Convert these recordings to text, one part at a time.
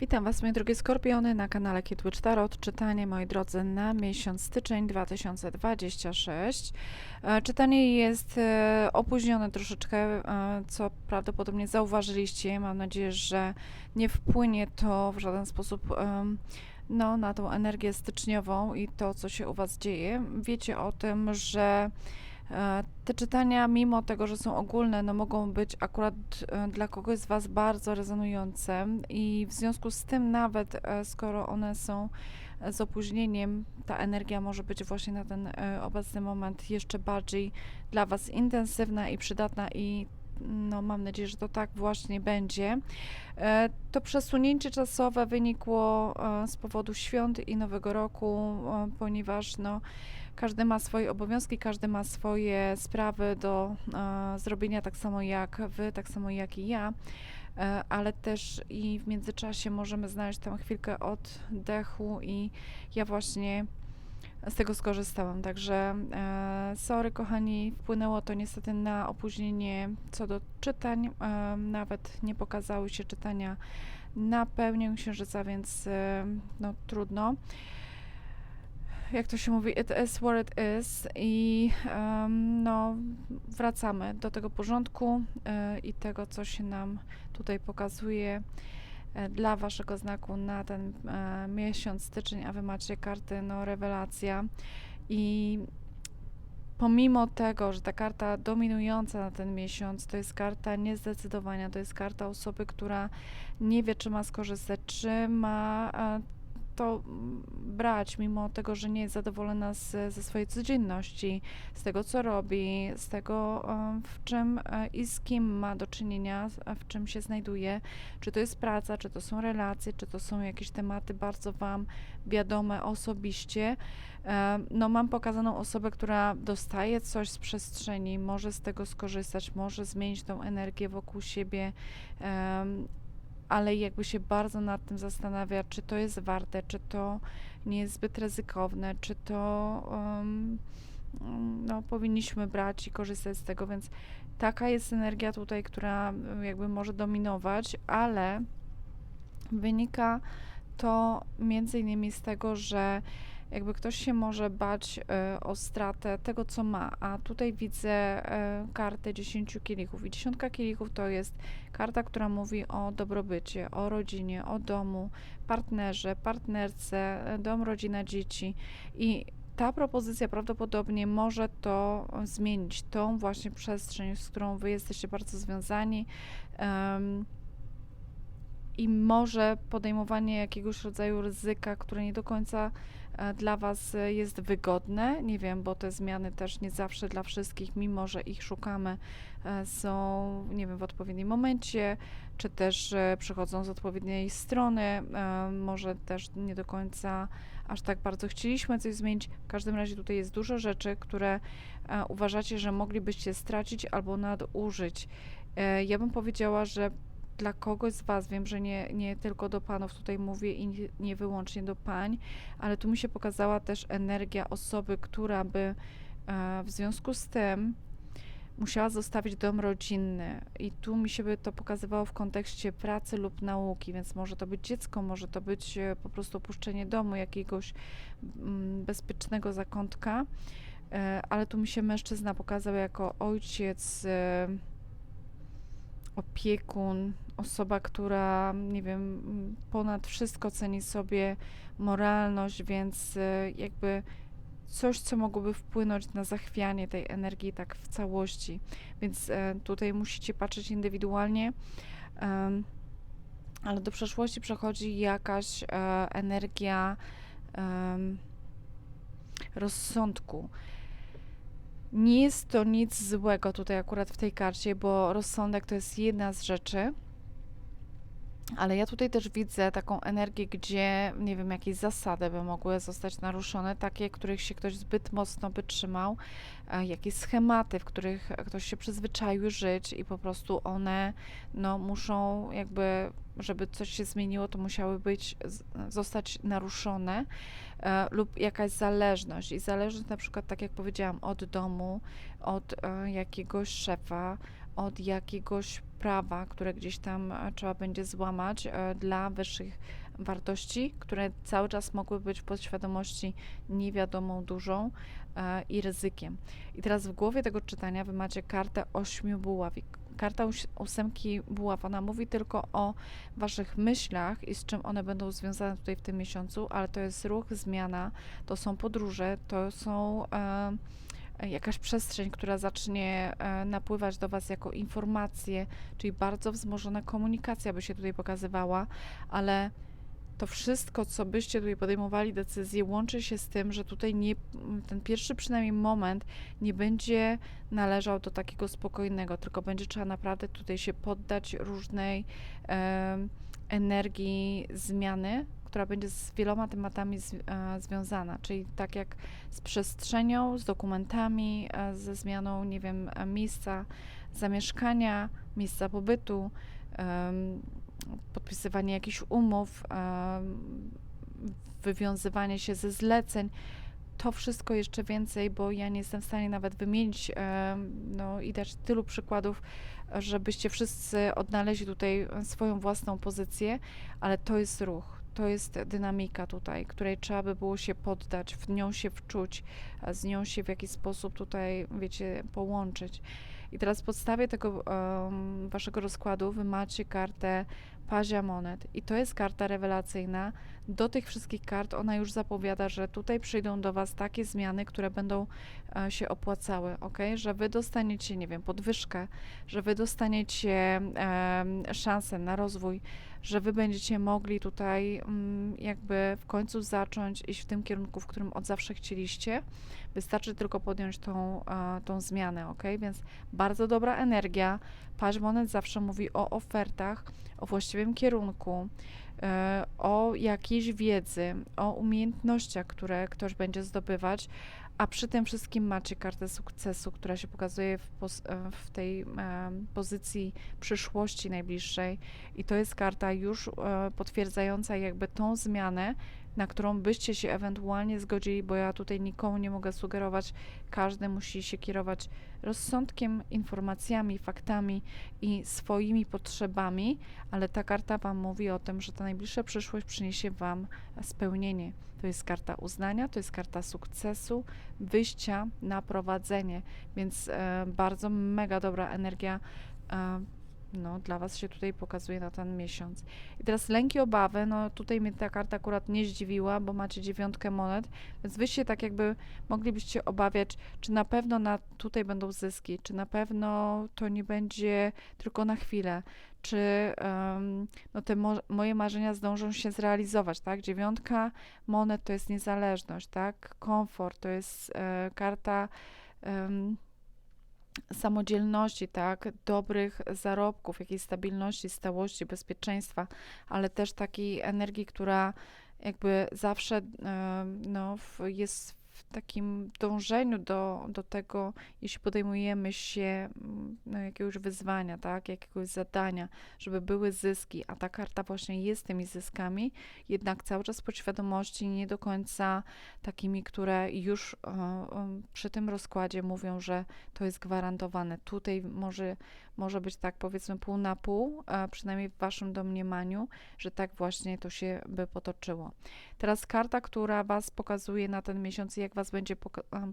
Witam Was, moje drogie skorpiony, na kanale Kitwitch Tarot. Czytanie, moi drodzy, na miesiąc styczeń 2026. E, Czytanie jest e, opóźnione troszeczkę, e, co prawdopodobnie zauważyliście. Mam nadzieję, że nie wpłynie to w żaden sposób no, na tą energię styczniową i to, co się u Was dzieje. Wiecie o tym, że Te czytania, mimo tego, że są ogólne, no mogą być akurat e, dla kogoś z Was bardzo rezonujące i w związku z tym nawet e, skoro one są e, z opóźnieniem, ta energia może być właśnie na ten e, obecny moment jeszcze bardziej dla Was intensywna i przydatna i no mam nadzieję, że to tak właśnie będzie. E, To przesunięcie czasowe wynikło e, z powodu świąt i Nowego Roku, e, ponieważ no każdy ma swoje obowiązki, każdy ma swoje sprawy do e, zrobienia, tak samo jak wy, tak samo jak i ja, e, ale też i w międzyczasie możemy znaleźć tam chwilkę oddechu i ja właśnie z tego skorzystałam. Także e, sorry, kochani, wpłynęło to niestety na opóźnienie co do czytań. E, nawet nie pokazały się czytania na pełnię księżyca, więc e, no trudno jak to się mówi, it is what it is i em, no, wracamy do tego porządku e, i tego, co się nam tutaj pokazuje e, dla waszego znaku na ten e, miesiąc styczeń, a wy macie karty, no, rewelacja. I pomimo tego, że ta karta dominująca na ten miesiąc to jest karta niezdecydowania, to jest karta osoby, która nie wie, czy ma skorzystać, czy ma to brać, mimo tego, że nie jest zadowolona z, ze swojej codzienności, z tego, co robi, z tego, e, w czym e, i z kim ma do czynienia, w czym się znajduje, czy to jest praca, czy to są relacje, czy to są jakieś tematy bardzo Wam wiadome osobiście. E, No, mam pokazaną osobę, która dostaje coś z przestrzeni, może z tego skorzystać, może zmienić tą energię wokół siebie, ale jakby się bardzo nad tym zastanawia, czy to jest warte, czy to nie jest zbyt ryzykowne, czy to mm, no, powinniśmy brać i korzystać z tego, więc taka jest energia tutaj, która jakby może dominować, ale wynika to między innymi z tego, że jakby ktoś się może bać e, o stratę tego, co ma, a tutaj widzę e, kartę 10 kielichów. I dziesiątka kielichów to jest karta, która mówi o dobrobycie, o rodzinie, o domu, partnerze, partnerce, e, dom, rodzina, dzieci. I ta propozycja prawdopodobnie może to zmienić, tą właśnie przestrzeń, z którą wy jesteście bardzo związani. I może podejmowanie jakiegoś rodzaju ryzyka, które nie do końca e, dla Was e, jest wygodne. Nie wiem, bo te zmiany też nie zawsze dla wszystkich, mimo że ich szukamy, e, są, nie wiem, w odpowiednim momencie, czy też przychodzą z odpowiedniej strony. Może też nie do końca aż tak bardzo chcieliśmy coś zmienić. W każdym razie tutaj jest dużo rzeczy, które uważacie, że moglibyście stracić albo nadużyć. Ja bym powiedziała, że dla kogoś z Was, wiem, że nie, nie tylko do panów tutaj mówię i nie, nie wyłącznie do pań, ale tu mi się pokazała też energia osoby, która by e, w związku z tym musiała zostawić dom rodzinny. I tu mi się by to pokazywało w kontekście pracy lub nauki, więc może to być dziecko, może to być e, po prostu opuszczenie domu, jakiegoś mm, bezpiecznego zakątka, e, ale tu mi się mężczyzna pokazał jako ojciec, opiekun, osoba, która, nie wiem, ponad wszystko ceni sobie moralność, więc e, jakby coś, co mogłoby wpłynąć na zachwianie tej energii tak w całości. Więc e, tutaj musicie patrzeć indywidualnie. ale do przeszłości przechodzi jakaś e, energia rozsądku. Nie jest to nic złego tutaj akurat w tej karcie, bo rozsądek to jest jedna z rzeczy. Ale ja tutaj też widzę taką energię, gdzie, nie wiem, jakieś zasady by mogły zostać naruszone, takie, których się ktoś zbyt mocno by trzymał, e, jakieś schematy, w których ktoś się przyzwyczaił żyć i po prostu one, no, muszą jakby, żeby coś się zmieniło, to musiały być, zostać naruszone e, lub jakaś zależność. I zależność na przykład, tak jak powiedziałam, od domu, od e, jakiegoś szefa, od jakiegoś prawa, które gdzieś tam e, trzeba będzie złamać e, dla wyższych wartości, które cały czas mogły być w podświadomości niewiadomą dużą e, i ryzykiem. I teraz w głowie tego czytania wy macie kartę ośmiu buław. Karta ós- ósemki buław, ona mówi tylko o waszych myślach i z czym one będą związane tutaj w tym miesiącu, ale to jest ruch, zmiana, to są podróże, to są e, jakaś przestrzeń, która zacznie e, napływać do Was jako informacje, czyli bardzo wzmożona komunikacja by się tutaj pokazywała, ale to wszystko, co byście tutaj podejmowali decyzje, łączy się z tym, że tutaj nie, ten pierwszy przynajmniej moment nie będzie należał do takiego spokojnego, tylko będzie trzeba naprawdę tutaj się poddać różnej em, energii zmiany, która będzie z wieloma tematami z, e, związana, czyli tak jak z przestrzenią, z dokumentami, e, ze zmianą, nie wiem, e, miejsca zamieszkania, miejsca pobytu, em, podpisywanie jakichś umów, wywiązywanie się ze zleceń. To wszystko jeszcze więcej, bo ja nie jestem w stanie nawet wymienić no, i dać tylu przykładów, żebyście wszyscy odnaleźli tutaj swoją własną pozycję, ale to jest ruch. To jest dynamika tutaj, której trzeba by było się poddać, w nią się wczuć, z nią się w jakiś sposób tutaj, wiecie, połączyć. I teraz w podstawie tego em, waszego rozkładu wy macie kartę Pazia Monet i to jest karta rewelacyjna. Do tych wszystkich kart ona już zapowiada, że tutaj przyjdą do was takie zmiany, które będą e, się opłacały, ok? Że wy dostaniecie, nie wiem, podwyżkę, że wy dostaniecie em, szansę na rozwój, że wy będziecie mogli tutaj mm, jakby w końcu zacząć iść w tym kierunku, w którym od zawsze chcieliście. Wystarczy tylko podjąć tą, e, tą zmianę, ok? Więc bardzo dobra energia. Paź Monet zawsze mówi o ofertach, o właściwym kierunku, e, o jakiejś wiedzy, o umiejętnościach, które ktoś będzie zdobywać, a przy tym wszystkim macie kartę sukcesu, która się pokazuje w, e, w tej e, pozycji przyszłości najbliższej. I to jest karta już potwierdzająca jakby tą zmianę, na którą byście się ewentualnie zgodzili, bo ja tutaj nikomu nie mogę sugerować, każdy musi się kierować rozsądkiem, informacjami, faktami i swoimi potrzebami, ale ta karta Wam mówi o tym, że ta najbliższa przyszłość przyniesie Wam spełnienie. To jest karta uznania, to jest karta sukcesu, wyjścia na prowadzenie, więc e, bardzo mega dobra energia. E, no, dla Was się tutaj pokazuje na ten miesiąc. I teraz lęki, obawy, no tutaj mnie ta karta akurat nie zdziwiła, bo macie dziewiątkę monet, więc Wy się tak jakby moglibyście obawiać, czy na pewno na, tutaj będą zyski, czy na pewno to nie będzie tylko na chwilę, czy em, no te mo moje marzenia zdążą się zrealizować, tak? Dziewiątka monet to jest niezależność, tak? Komfort to jest e, karta em, samodzielności, tak, dobrych zarobków, jakiejś stabilności, stałości, bezpieczeństwa, ale też takiej energii, która jakby zawsze e, no, jest w takim dążeniu do, do tego, jeśli podejmujemy się mm, no, jakiegoś wyzwania, tak, jakiegoś zadania, żeby były zyski, a ta karta właśnie jest tymi zyskami, jednak cały czas podświadomości nie do końca takimi, które już e, e, przy tym rozkładzie mówią, że to jest gwarantowane. Tutaj może, może być tak powiedzmy pół na pół, przynajmniej w waszym domniemaniu, że tak właśnie to się by potoczyło. Teraz karta, która was pokazuje na ten miesiąc, jak was będzie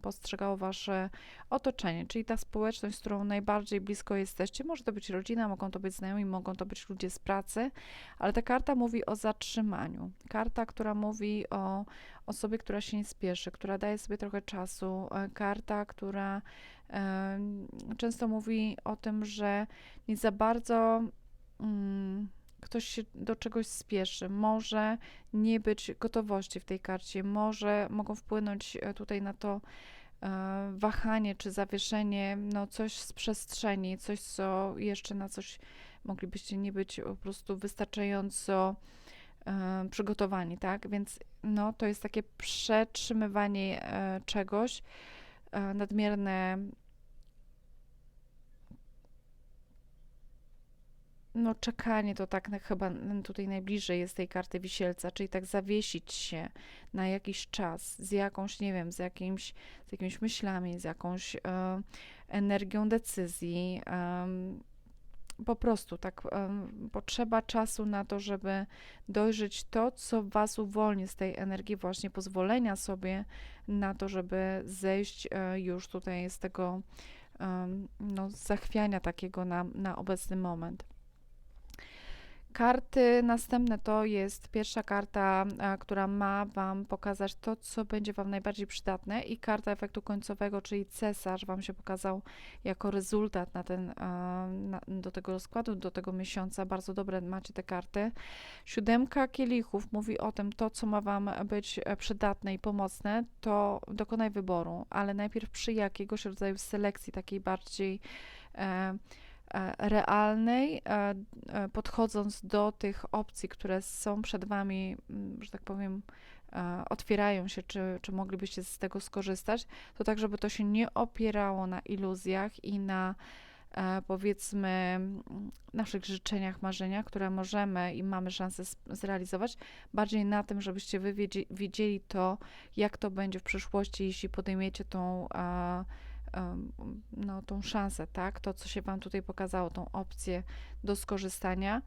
postrzegało wasze otoczenie, czyli ta społeczność, z którą najbardziej blisko jesteście. Może to być rodzina, mogą to być znajomi, mogą to być ludzie z pracy, ale ta karta mówi o zatrzymaniu. Karta, która mówi o osobie, która się nie spieszy, która daje sobie trochę czasu. e, Karta, która często mówi o tym, że nie za bardzo mm, ktoś się do czegoś spieszy. Może nie być gotowości w tej karcie, może mogą wpłynąć e, tutaj na to e, wahanie czy zawieszenie, no coś z przestrzeni, coś, co jeszcze na coś moglibyście nie być po prostu wystarczająco e, przygotowani, tak? Więc no, to jest takie przetrzymywanie e, czegoś, nadmierne no czekanie to tak chyba tutaj najbliżej jest tej karty wisielca, czyli tak zawiesić się na jakiś czas z jakąś, nie wiem, z jakimś, z jakimiś myślami, z jakąś e, energią decyzji, po prostu tak potrzeba czasu na to, żeby dojrzeć to, co was uwolni z tej energii właśnie pozwolenia sobie na to, żeby zejść e, już tutaj z tego no, zachwiania takiego na, na obecny moment. Karty następne to jest pierwsza karta, a, która ma Wam pokazać to, co będzie Wam najbardziej przydatne, i karta efektu końcowego, czyli cesarz, Wam się pokazał jako rezultat na ten, a, na, do tego rozkładu, do tego miesiąca. Bardzo dobre macie te karty. Siódemka kielichów mówi o tym, to, co ma Wam być e, przydatne i pomocne, to dokonaj wyboru, ale najpierw przy jakiegoś rodzaju selekcji, takiej bardziej. E, e, realnej, e, e, podchodząc do tych opcji, które są przed Wami, mm, że tak powiem, e, otwierają się, czy, czy moglibyście z tego skorzystać, to tak, żeby to się nie opierało na iluzjach i na e, powiedzmy mm, naszych życzeniach, marzeniach, które możemy i mamy szansę zrealizować, bardziej na tym, żebyście wy wiedzie- wiedzieli to, jak to będzie w przyszłości, jeśli podejmiecie tą e, no, tą szansę, tak? To, co się Wam tutaj pokazało, tą opcję do skorzystania.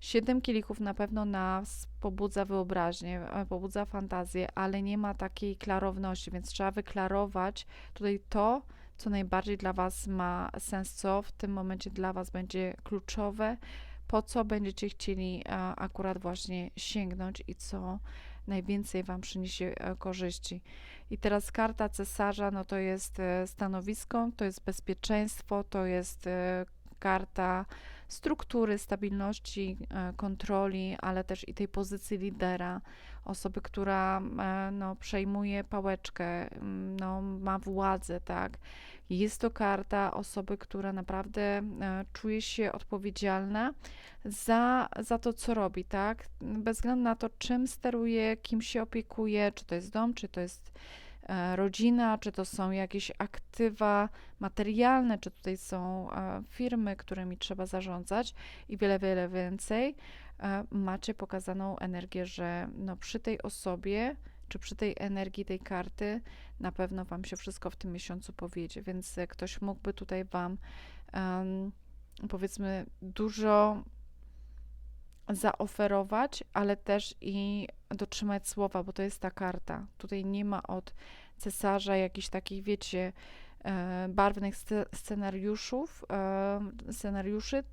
Siedem kielichów na pewno nas pobudza wyobraźnię, e, pobudza fantazję, ale nie ma takiej klarowności, więc trzeba wyklarować tutaj to, co najbardziej dla Was ma sens, co w tym momencie dla Was będzie kluczowe, po co będziecie chcieli e, akurat właśnie sięgnąć i co najwięcej Wam przyniesie e, korzyści. I teraz karta cesarza, no to jest e, stanowisko, to jest bezpieczeństwo, to jest e, karta struktury, stabilności, kontroli, ale też i tej pozycji lidera, osoby, która no, przejmuje pałeczkę, no, ma władzę, tak. Jest to karta osoby, która naprawdę e, czuje się odpowiedzialna za, za to, co robi, tak? Bez względu na to, czym steruje, kim się opiekuje, czy to jest dom, czy to jest e, rodzina, czy to są jakieś aktywa materialne, czy tutaj są e, firmy, którymi trzeba zarządzać i wiele, wiele więcej, macie pokazaną energię, że no, przy tej osobie, czy przy tej energii tej karty, na pewno Wam się wszystko w tym miesiącu powiedzie, więc e, ktoś mógłby tutaj Wam em, powiedzmy dużo zaoferować, ale też i dotrzymać słowa, bo to jest ta karta. Tutaj nie ma od cesarza jakichś takich, wiecie, e, barwnych sce- scenariuszów, e, scenariuszy,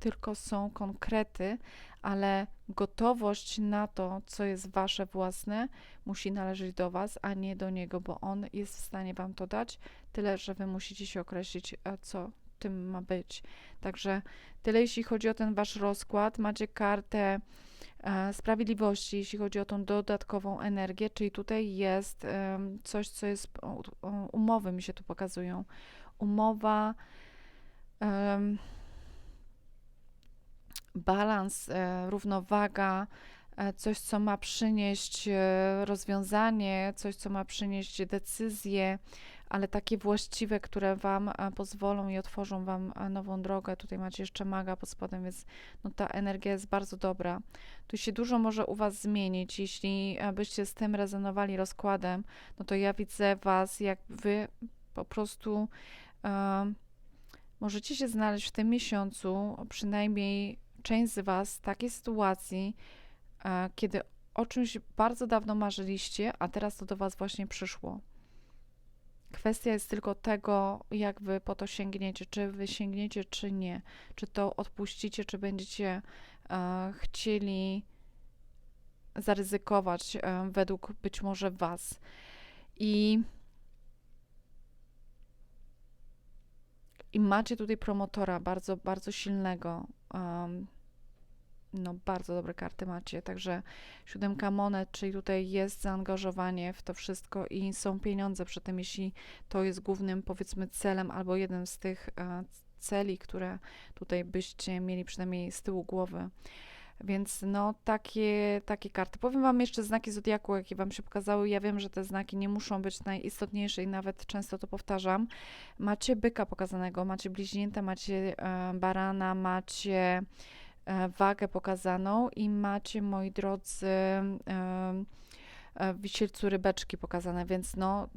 tylko są konkrety, ale gotowość na to, co jest wasze własne, musi należeć do was, a nie do niego, bo on jest w stanie wam to dać, tyle że wy musicie się określić, e, co tym ma być. Także tyle, jeśli chodzi o ten wasz rozkład. Macie kartę e, sprawiedliwości, jeśli chodzi o tą dodatkową energię, czyli tutaj jest em, coś, co jest, o, o, umowy mi się tu pokazują. Umowa, em, balans, e, równowaga, e, coś, co ma przynieść e, rozwiązanie, coś, co ma przynieść decyzję, ale takie właściwe, które Wam pozwolą i otworzą Wam nową drogę. Tutaj macie jeszcze maga pod spodem, więc no, ta energia jest bardzo dobra. Tu się dużo może u Was zmienić. Jeśli byście z tym rezonowali rozkładem, no to ja widzę Was, jak Wy po prostu możecie się znaleźć w tym miesiącu, przynajmniej część z Was, takiej sytuacji, e, kiedy o czymś bardzo dawno marzyliście, a teraz to do Was właśnie przyszło. Kwestia jest tylko tego, jak wy po to sięgniecie, czy wy sięgniecie, czy nie, czy to odpuścicie, czy będziecie e, chcieli zaryzykować e, według być może was. I, I macie tutaj promotora bardzo, bardzo silnego. Em, no, bardzo dobre karty macie, także siódemka monet, czyli tutaj jest zaangażowanie w to wszystko i są pieniądze przy tym, jeśli to jest głównym, powiedzmy, celem albo jeden z tych e, celi, które tutaj byście mieli przynajmniej z tyłu głowy. Więc no, takie, takie karty. Powiem Wam jeszcze znaki zodiaku, jakie Wam się pokazały. Ja wiem, że te znaki nie muszą być najistotniejsze i nawet często to powtarzam. Macie byka pokazanego, macie bliźnięta, macie e, barana, macie e, wagę pokazaną i macie, moi drodzy, e, wisielcu rybeczki pokazane, więc no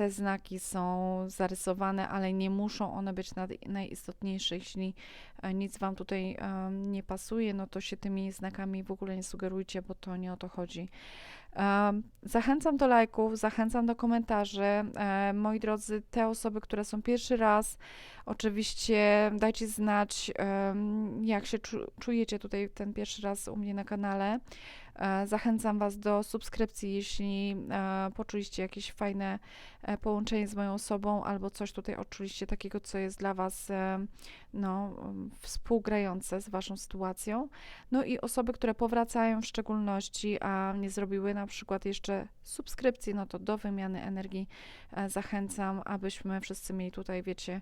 te znaki są zarysowane, ale nie muszą one być najistotniejsze. Jeśli e, nic Wam tutaj em, nie pasuje, no to się tymi znakami w ogóle nie sugerujcie, bo to nie o to chodzi. Em, Zachęcam do lajków, zachęcam do komentarzy. E, Moi drodzy, te osoby, które są pierwszy raz, oczywiście dajcie znać, jak się czu- czujecie tutaj ten pierwszy raz u mnie na kanale. E, Zachęcam Was do subskrypcji, jeśli e, poczuliście jakieś fajne e, połączenie z moją osobą albo coś tutaj odczuliście takiego, co jest dla Was no, współgrające z Waszą sytuacją. No i osoby, które powracają w szczególności, a nie zrobiły na przykład jeszcze subskrypcji, no to do wymiany energii zachęcam, abyśmy wszyscy mieli tutaj, wiecie,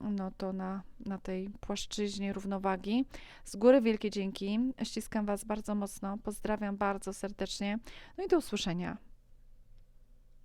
no to na, na tej płaszczyźnie równowagi. Z góry wielkie dzięki. Ściskam Was bardzo mocno. Pozdrawiam bardzo serdecznie. No i do usłyszenia.